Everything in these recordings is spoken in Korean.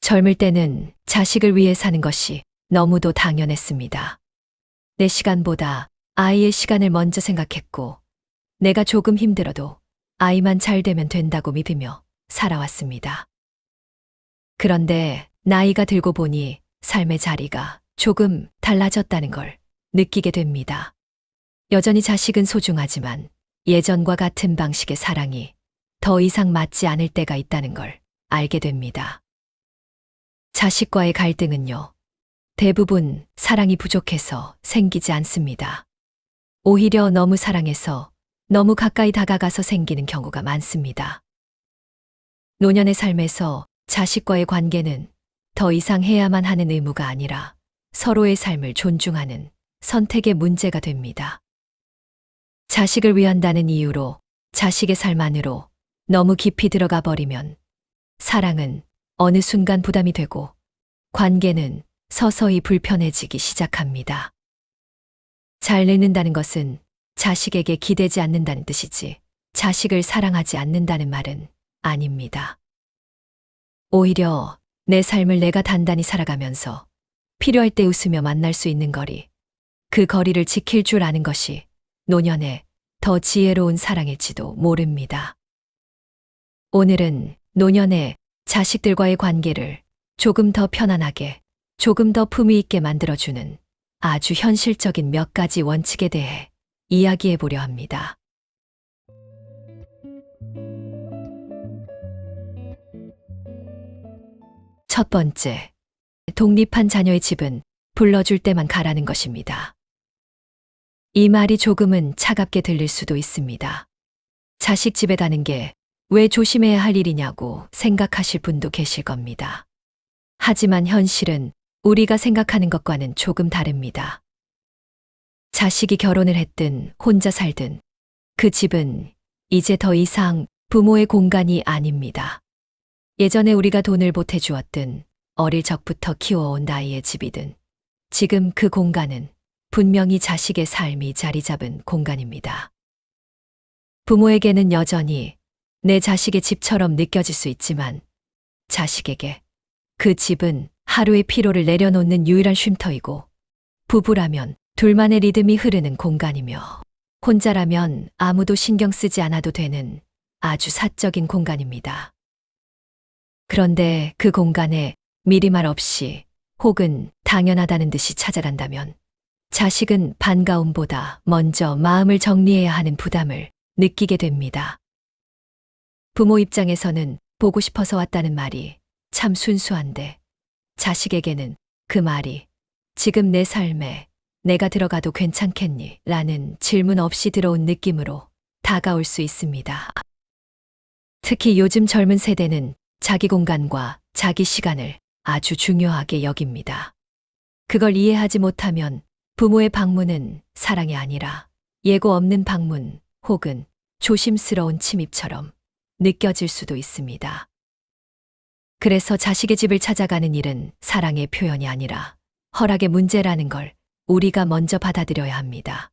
젊을 때는 자식을 위해 사는 것이 너무도 당연했습니다. 내 시간보다 아이의 시간을 먼저 생각했고, 내가 조금 힘들어도 아이만 잘 되면 된다고 믿으며 살아왔습니다. 그런데 나이가 들고 보니 삶의 자리가 조금 달라졌다는 걸 느끼게 됩니다. 여전히 자식은 소중하지만 예전과 같은 방식의 사랑이 더 이상 맞지 않을 때가 있다는 걸 알게 됩니다. 자식과의 갈등은요, 대부분 사랑이 부족해서 생기지 않습니다. 오히려 너무 사랑해서 너무 가까이 다가가서 생기는 경우가 많습니다. 노년의 삶에서 자식과의 관계는 더 이상 해야만 하는 의무가 아니라 서로의 삶을 존중하는 선택의 문제가 됩니다. 자식을 위한다는 이유로 자식의 삶 안으로 너무 깊이 들어가 버리면 사랑은 어느 순간 부담이 되고 관계는 서서히 불편해지기 시작합니다. 잘 늙는다는 것은 자식에게 기대지 않는다는 뜻이지 자식을 사랑하지 않는다는 말은 아닙니다. 오히려 내 삶을 내가 단단히 살아가면서 필요할 때 웃으며 만날 수 있는 거리, 그 거리를 지킬 줄 아는 것이 노년의 더 지혜로운 사랑일지도 모릅니다. 오늘은 노년의 자식들과의 관계를 조금 더 편안하게, 조금 더 품위 있게 만들어주는 아주 현실적인 몇 가지 원칙에 대해 이야기해 보려 합니다. 첫 번째, 독립한 자녀의 집은 불러줄 때만 가라는 것입니다. 이 말이 조금은 차갑게 들릴 수도 있습니다. 자식 집에 가는 게 왜 조심해야 할 일이냐고 생각하실 분도 계실 겁니다. 하지만 현실은 우리가 생각하는 것과는 조금 다릅니다. 자식이 결혼을 했든 혼자 살든 그 집은 이제 더 이상 부모의 공간이 아닙니다. 예전에 우리가 돈을 보태주었든 어릴 적부터 키워온 나이의 집이든 지금 그 공간은 분명히 자식의 삶이 자리 잡은 공간입니다. 부모에게는 여전히 내 자식의 집처럼 느껴질 수 있지만 자식에게 그 집은 하루의 피로를 내려놓는 유일한 쉼터이고 부부라면 둘만의 리듬이 흐르는 공간이며 혼자라면 아무도 신경 쓰지 않아도 되는 아주 사적인 공간입니다. 그런데 그 공간에 미리 말 없이 혹은 당연하다는 듯이 찾아간다면 자식은 반가움보다 먼저 마음을 정리해야 하는 부담을 느끼게 됩니다. 부모 입장에서는 보고 싶어서 왔다는 말이 참 순수한데 자식에게는 그 말이 지금 내 삶에 내가 들어가도 괜찮겠니? 라는 질문 없이 들어온 느낌으로 다가올 수 있습니다. 특히 요즘 젊은 세대는 자기 공간과 자기 시간을 아주 중요하게 여깁니다. 그걸 이해하지 못하면 부모의 방문은 사랑이 아니라 예고 없는 방문 혹은 조심스러운 침입처럼 느껴질 수도 있습니다. 그래서 자식의 집을 찾아가는 일은 사랑의 표현이 아니라 허락의 문제라는 걸 우리가 먼저 받아들여야 합니다.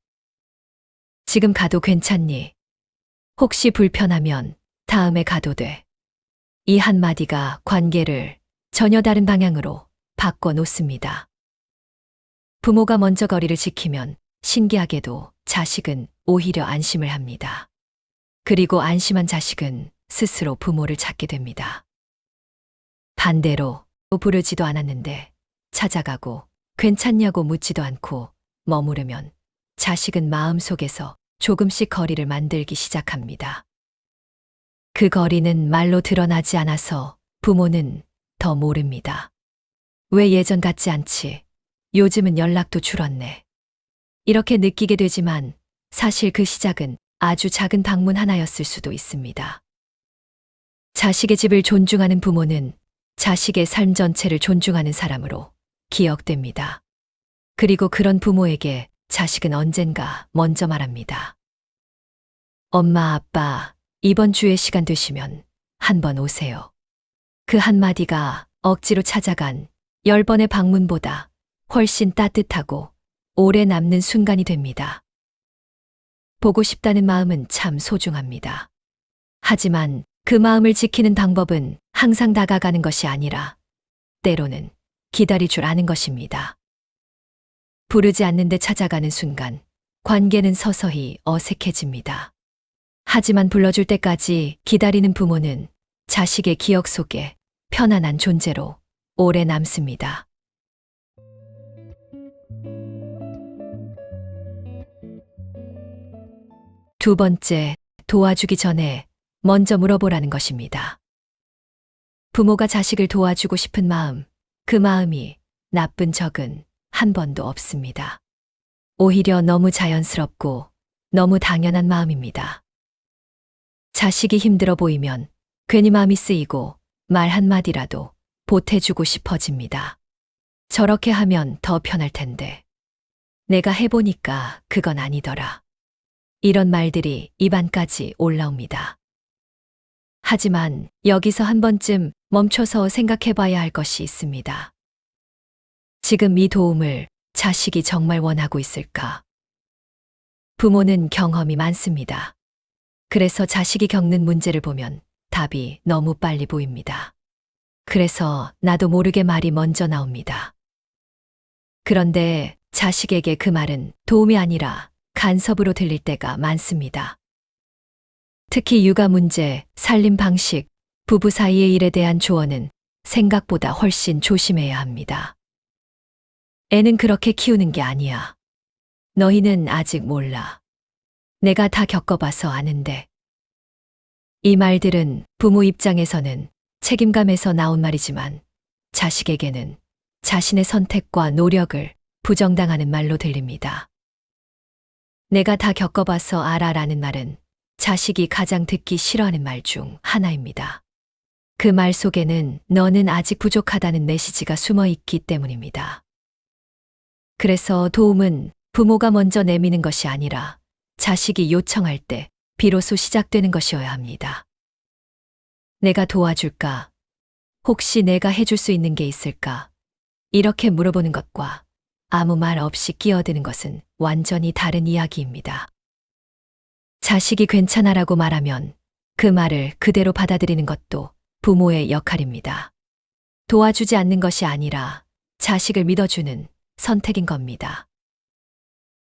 지금 가도 괜찮니? 혹시 불편하면 다음에 가도 돼. 이 한마디가 관계를 전혀 다른 방향으로 바꿔 놓습니다. 부모가 먼저 거리를 지키면 신기하게도 자식은 오히려 안심을 합니다. 그리고 안심한 자식은 스스로 부모를 찾게 됩니다. 반대로 부르지도 않았는데 찾아가고 괜찮냐고 묻지도 않고 머무르면 자식은 마음속에서 조금씩 거리를 만들기 시작합니다. 그 거리는 말로 드러나지 않아서 부모는 더 모릅니다. 왜 예전 같지 않지? 요즘은 연락도 줄었네. 이렇게 느끼게 되지만 사실 그 시작은 아주 작은 방문 하나였을 수도 있습니다. 자식의 집을 존중하는 부모는 자식의 삶 전체를 존중하는 사람으로 기억됩니다. 그리고 그런 부모에게 자식은 언젠가 먼저 말합니다. 엄마, 아빠, 이번 주에 시간 되시면 한번 오세요. 그 한마디가 억지로 찾아간 열 번의 방문보다 훨씬 따뜻하고 오래 남는 순간이 됩니다. 보고 싶다는 마음은 참 소중합니다. 하지만 그 마음을 지키는 방법은 항상 다가가는 것이 아니라 때로는 기다릴 줄 아는 것입니다. 부르지 않는데 찾아가는 순간 관계는 서서히 어색해집니다. 하지만 불러줄 때까지 기다리는 부모는 자식의 기억 속에 편안한 존재로 오래 남습니다. 두 번째, 도와주기 전에 먼저 물어보라는 것입니다. 부모가 자식을 도와주고 싶은 마음, 그 마음이 나쁜 적은 한 번도 없습니다. 오히려 너무 자연스럽고 너무 당연한 마음입니다. 자식이 힘들어 보이면 괜히 마음이 쓰이고 말 한마디라도 보태주고 싶어집니다. 저렇게 하면 더 편할 텐데. 내가 해보니까 그건 아니더라. 이런 말들이 입안까지 올라옵니다. 하지만 여기서 한 번쯤 멈춰서 생각해 봐야 할 것이 있습니다. 지금 이 도움을 자식이 정말 원하고 있을까? 부모는 경험이 많습니다. 그래서 자식이 겪는 문제를 보면 답이 너무 빨리 보입니다. 그래서 나도 모르게 말이 먼저 나옵니다. 그런데 자식에게 그 말은 도움이 아니라 간섭으로 들릴 때가 많습니다. 특히 육아 문제, 살림 방식, 부부 사이의 일에 대한 조언은 생각보다 훨씬 조심해야 합니다. 애는 그렇게 키우는 게 아니야. 너희는 아직 몰라. 내가 다 겪어봐서 아는데. 이 말들은 부모 입장에서는 책임감에서 나온 말이지만 자식에게는 자신의 선택과 노력을 부정당하는 말로 들립니다. 내가 다 겪어봐서 알아라는 말은 자식이 가장 듣기 싫어하는 말 중 하나입니다. 그 말 속에는 너는 아직 부족하다는 메시지가 숨어 있기 때문입니다. 그래서 도움은 부모가 먼저 내미는 것이 아니라 자식이 요청할 때 비로소 시작되는 것이어야 합니다. 내가 도와줄까? 혹시 내가 해줄 수 있는 게 있을까? 이렇게 물어보는 것과 아무 말 없이 끼어드는 것은 완전히 다른 이야기입니다. 자식이 괜찮아라고 말하면 그 말을 그대로 받아들이는 것도 부모의 역할입니다. 도와주지 않는 것이 아니라 자식을 믿어주는 선택인 겁니다.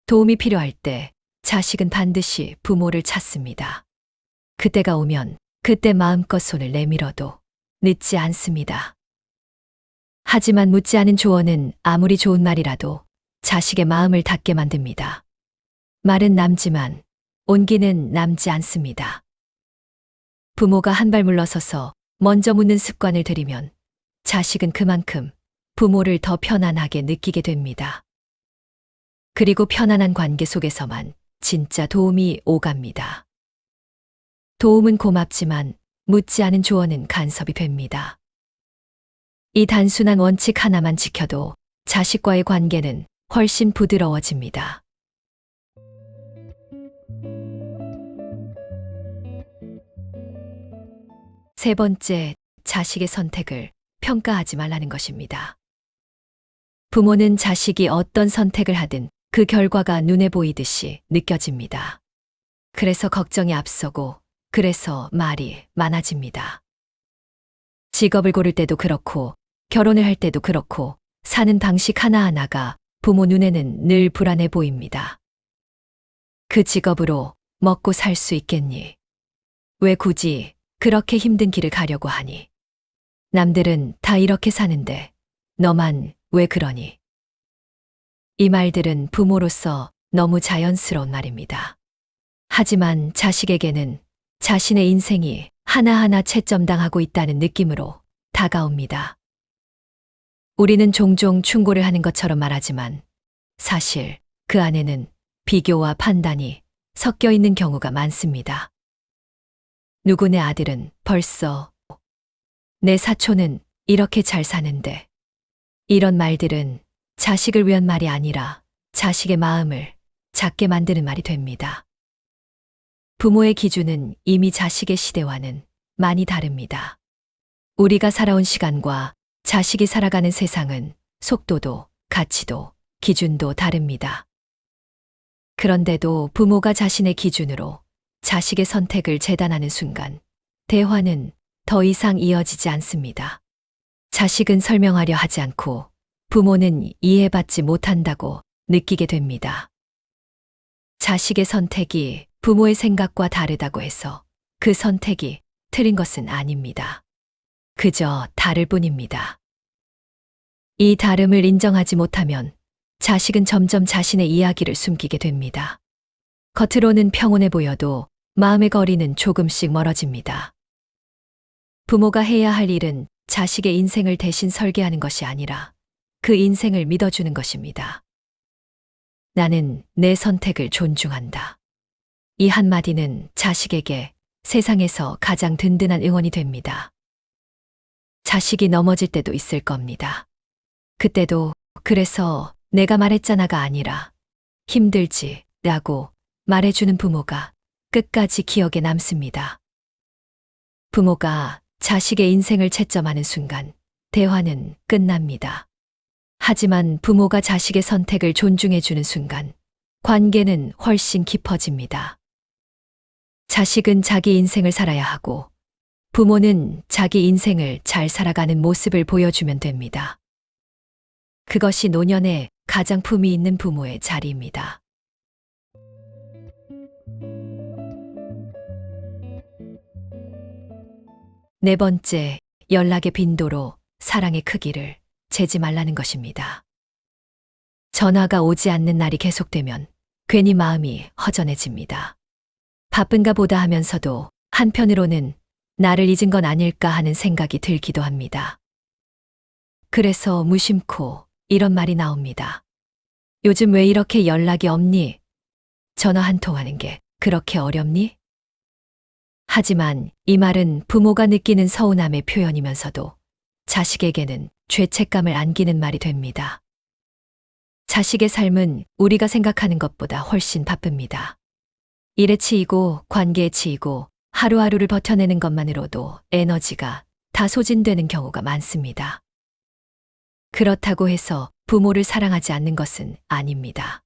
도움이 필요할 때 자식은 반드시 부모를 찾습니다. 그때가 오면 그때 마음껏 손을 내밀어도 늦지 않습니다. 하지만 묻지 않은 조언은 아무리 좋은 말이라도 자식의 마음을 닫게 만듭니다. 말은 남지만 온기는 남지 않습니다. 부모가 한 발 물러서서 먼저 묻는 습관을 들이면 자식은 그만큼 부모를 더 편안하게 느끼게 됩니다. 그리고 편안한 관계 속에서만 진짜 도움이 오갑니다. 도움은 고맙지만 묻지 않은 조언은 간섭이 됩니다. 이 단순한 원칙 하나만 지켜도 자식과의 관계는 훨씬 부드러워집니다. 세 번째, 자식의 선택을 평가하지 말라는 것입니다. 부모는 자식이 어떤 선택을 하든 그 결과가 눈에 보이듯이 느껴집니다. 그래서 걱정이 앞서고, 그래서 말이 많아집니다. 직업을 고를 때도 그렇고, 결혼을 할 때도 그렇고, 사는 방식 하나하나가 부모 눈에는 늘 불안해 보입니다. 그 직업으로 먹고 살 수 있겠니? 왜 굳이 그렇게 힘든 길을 가려고 하니? 남들은 다 이렇게 사는데 너만 왜 그러니? 이 말들은 부모로서 너무 자연스러운 말입니다. 하지만 자식에게는 자신의 인생이 하나하나 채점당하고 있다는 느낌으로 다가옵니다. 우리는 종종 충고를 하는 것처럼 말하지만 사실 그 안에는 비교와 판단이 섞여 있는 경우가 많습니다. 누구네 아들은 벌써 내 사촌은 이렇게 잘 사는데 이런 말들은 자식을 위한 말이 아니라 자식의 마음을 작게 만드는 말이 됩니다. 부모의 기준은 이미 자식의 시대와는 많이 다릅니다. 우리가 살아온 시간과 자식이 살아가는 세상은 속도도 가치도 기준도 다릅니다. 그런데도 부모가 자신의 기준으로 자식의 선택을 재단하는 순간 대화는 더 이상 이어지지 않습니다. 자식은 설명하려 하지 않고 부모는 이해받지 못한다고 느끼게 됩니다. 자식의 선택이 부모의 생각과 다르다고 해서 그 선택이 틀린 것은 아닙니다. 그저 다를 뿐입니다. 이 다름을 인정하지 못하면 자식은 점점 자신의 이야기를 숨기게 됩니다. 겉으로는 평온해 보여도 마음의 거리는 조금씩 멀어집니다. 부모가 해야 할 일은 자식의 인생을 대신 설계하는 것이 아니라 그 인생을 믿어주는 것입니다. 나는 내 선택을 존중한다. 이 한마디는 자식에게 세상에서 가장 든든한 응원이 됩니다. 자식이 넘어질 때도 있을 겁니다. 그때도 그래서 내가 말했잖아가 아니라 힘들지 라고 말해주는 부모가 끝까지 기억에 남습니다. 부모가 자식의 인생을 채점하는 순간 대화는 끝납니다. 하지만 부모가 자식의 선택을 존중해주는 순간 관계는 훨씬 깊어집니다. 자식은 자기 인생을 살아야 하고 부모는 자기 인생을 잘 살아가는 모습을 보여주면 됩니다. 그것이 노년에 가장 품이 있는 부모의 자리입니다. 네 번째, 연락의 빈도로 사랑의 크기를 재지 말라는 것입니다. 전화가 오지 않는 날이 계속되면 괜히 마음이 허전해집니다. 바쁜가 보다 하면서도 한편으로는 나를 잊은 건 아닐까 하는 생각이 들기도 합니다. 그래서 무심코 이런 말이 나옵니다. 요즘 왜 이렇게 연락이 없니? 전화 한 통 하는 게 그렇게 어렵니? 하지만 이 말은 부모가 느끼는 서운함의 표현이면서도 자식에게는 죄책감을 안기는 말이 됩니다. 자식의 삶은 우리가 생각하는 것보다 훨씬 바쁩니다. 일에 치이고 관계에 치이고 하루하루를 버텨내는 것만으로도 에너지가 다 소진되는 경우가 많습니다. 그렇다고 해서 부모를 사랑하지 않는 것은 아닙니다.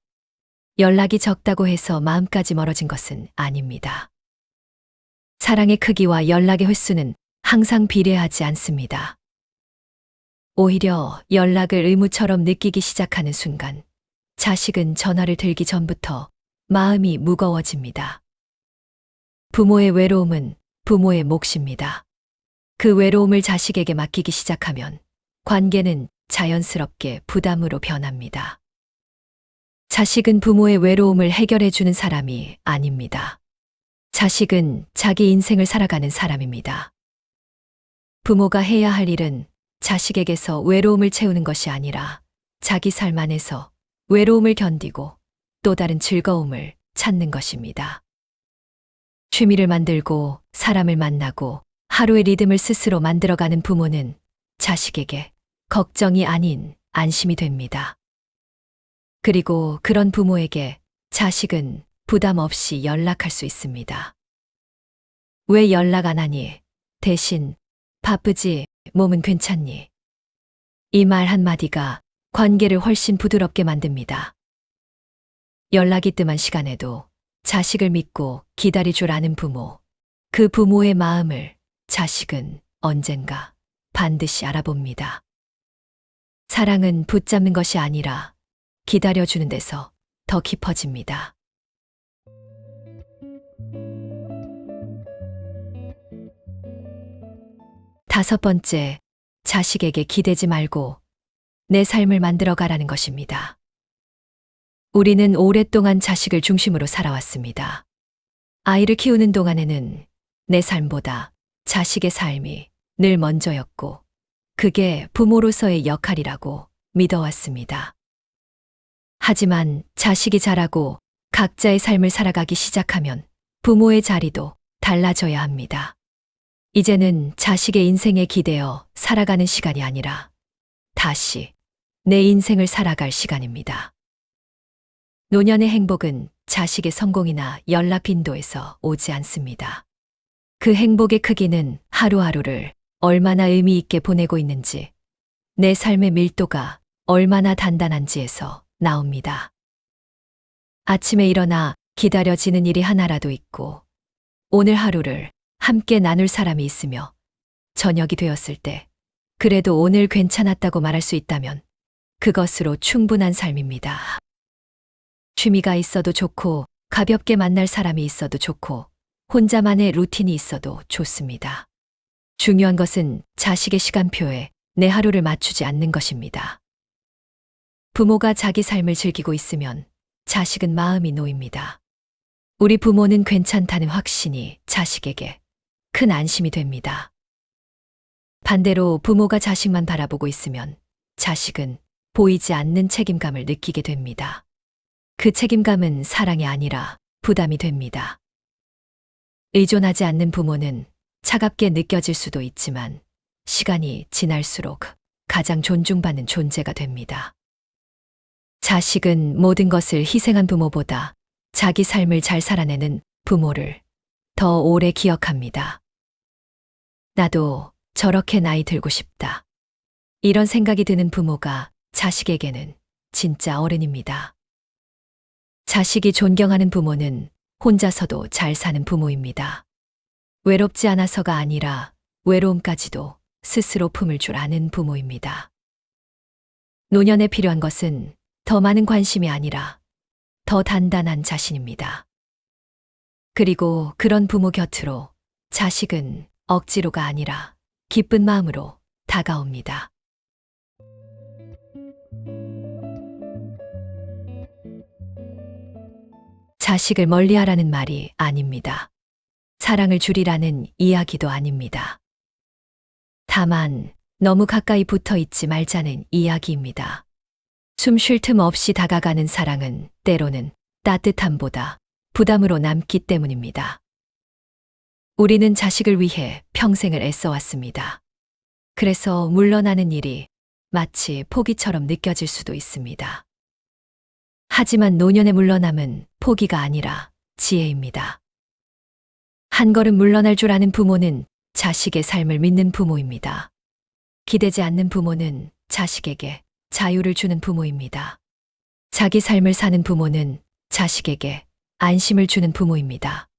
연락이 적다고 해서 마음까지 멀어진 것은 아닙니다. 사랑의 크기와 연락의 횟수는 항상 비례하지 않습니다. 오히려 연락을 의무처럼 느끼기 시작하는 순간 자식은 전화를 들기 전부터 마음이 무거워집니다. 부모의 외로움은 부모의 몫입니다. 그 외로움을 자식에게 맡기기 시작하면 관계는 자연스럽게 부담으로 변합니다. 자식은 부모의 외로움을 해결해 주는 사람이 아닙니다. 자식은 자기 인생을 살아가는 사람입니다. 부모가 해야 할 일은 자식에게서 외로움을 채우는 것이 아니라 자기 삶 안에서 외로움을 견디고 또 다른 즐거움을 찾는 것입니다. 취미를 만들고 사람을 만나고 하루의 리듬을 스스로 만들어가는 부모는 자식에게 걱정이 아닌 안심이 됩니다. 그리고 그런 부모에게 자식은 부담 없이 연락할 수 있습니다. 왜 연락 안 하니? 대신 바쁘지, 몸은 괜찮니? 이 말 한마디가 관계를 훨씬 부드럽게 만듭니다. 연락이 뜸한 시간에도 자식을 믿고 기다릴 줄 아는 부모. 그 부모의 마음을 자식은 언젠가 반드시 알아봅니다. 사랑은 붙잡는 것이 아니라 기다려주는 데서 더 깊어집니다. 다섯 번째, 자식에게 기대지 말고 내 삶을 만들어 가라는 것입니다. 우리는 오랫동안 자식을 중심으로 살아왔습니다. 아이를 키우는 동안에는 내 삶보다 자식의 삶이 늘 먼저였고, 그게 부모로서의 역할이라고 믿어왔습니다. 하지만 자식이 자라고 각자의 삶을 살아가기 시작하면 부모의 자리도 달라져야 합니다. 이제는 자식의 인생에 기대어 살아가는 시간이 아니라 다시 내 인생을 살아갈 시간입니다. 노년의 행복은 자식의 성공이나 연락 빈도에서 오지 않습니다. 그 행복의 크기는 하루하루를 얼마나 의미 있게 보내고 있는지, 내 삶의 밀도가 얼마나 단단한지에서 나옵니다. 아침에 일어나 기다려지는 일이 하나라도 있고, 오늘 하루를 함께 나눌 사람이 있으며, 저녁이 되었을 때, 그래도 오늘 괜찮았다고 말할 수 있다면, 그것으로 충분한 삶입니다. 취미가 있어도 좋고, 가볍게 만날 사람이 있어도 좋고, 혼자만의 루틴이 있어도 좋습니다. 중요한 것은 자식의 시간표에 내 하루를 맞추지 않는 것입니다. 부모가 자기 삶을 즐기고 있으면 자식은 마음이 놓입니다. 우리 부모는 괜찮다는 확신이 자식에게 큰 안심이 됩니다. 반대로 부모가 자식만 바라보고 있으면 자식은 보이지 않는 책임감을 느끼게 됩니다. 그 책임감은 사랑이 아니라 부담이 됩니다. 의존하지 않는 부모는 차갑게 느껴질 수도 있지만 시간이 지날수록 가장 존중받는 존재가 됩니다. 자식은 모든 것을 희생한 부모보다 자기 삶을 잘 살아내는 부모를 더 오래 기억합니다. 나도 저렇게 나이 들고 싶다. 이런 생각이 드는 부모가 자식에게는 진짜 어른입니다. 자식이 존경하는 부모는 혼자서도 잘 사는 부모입니다. 외롭지 않아서가 아니라 외로움까지도 스스로 품을 줄 아는 부모입니다. 노년에 필요한 것은 더 많은 관심이 아니라 더 단단한 자신입니다. 그리고 그런 부모 곁으로 자식은 억지로가 아니라 기쁜 마음으로 다가옵니다. 자식을 멀리 하라는 말이 아닙니다. 사랑을 줄이라는 이야기도 아닙니다. 다만 너무 가까이 붙어 있지 말자는 이야기입니다. 숨 쉴 틈 없이 다가가는 사랑은 때로는 따뜻함보다 부담으로 남기 때문입니다. 우리는 자식을 위해 평생을 애써왔습니다. 그래서 물러나는 일이 마치 포기처럼 느껴질 수도 있습니다. 하지만 노년의 물러남은 포기가 아니라 지혜입니다. 한 걸음 물러날 줄 아는 부모는 자식의 삶을 믿는 부모입니다. 기대지 않는 부모는 자식에게 자유를 주는 부모입니다. 자기 삶을 사는 부모는 자식에게 안심을 주는 부모입니다.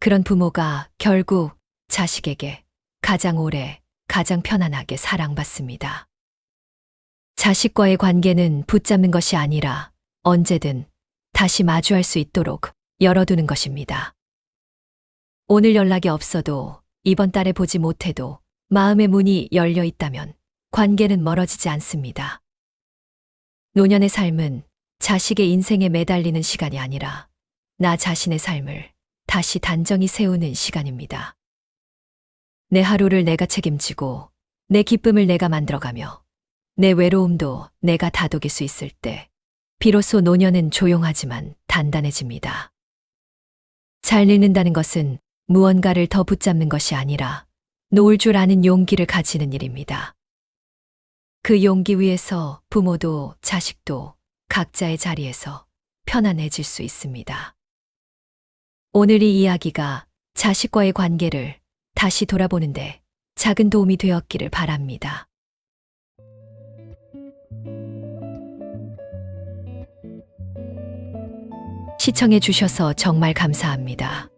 그런 부모가 결국 자식에게 가장 오래, 가장 편안하게 사랑받습니다. 자식과의 관계는 붙잡는 것이 아니라 언제든 다시 마주할 수 있도록 열어두는 것입니다. 오늘 연락이 없어도 이번 달에 보지 못해도 마음의 문이 열려 있다면 관계는 멀어지지 않습니다. 노년의 삶은 자식의 인생에 매달리는 시간이 아니라 나 자신의 삶을 다시 단정히 세우는 시간입니다. 내 하루를 내가 책임지고 내 기쁨을 내가 만들어가며 내 외로움도 내가 다독일 수 있을 때 비로소 노년은 조용하지만 단단해집니다. 잘 늙는다는 것은 무언가를 더 붙잡는 것이 아니라 놓을 줄 아는 용기를 가지는 일입니다. 그 용기 위에서 부모도 자식도 각자의 자리에서 편안해질 수 있습니다. 오늘 이 이야기가 자식과의 관계를 다시 돌아보는데 작은 도움이 되었기를 바랍니다. 시청해 주셔서 정말 감사합니다.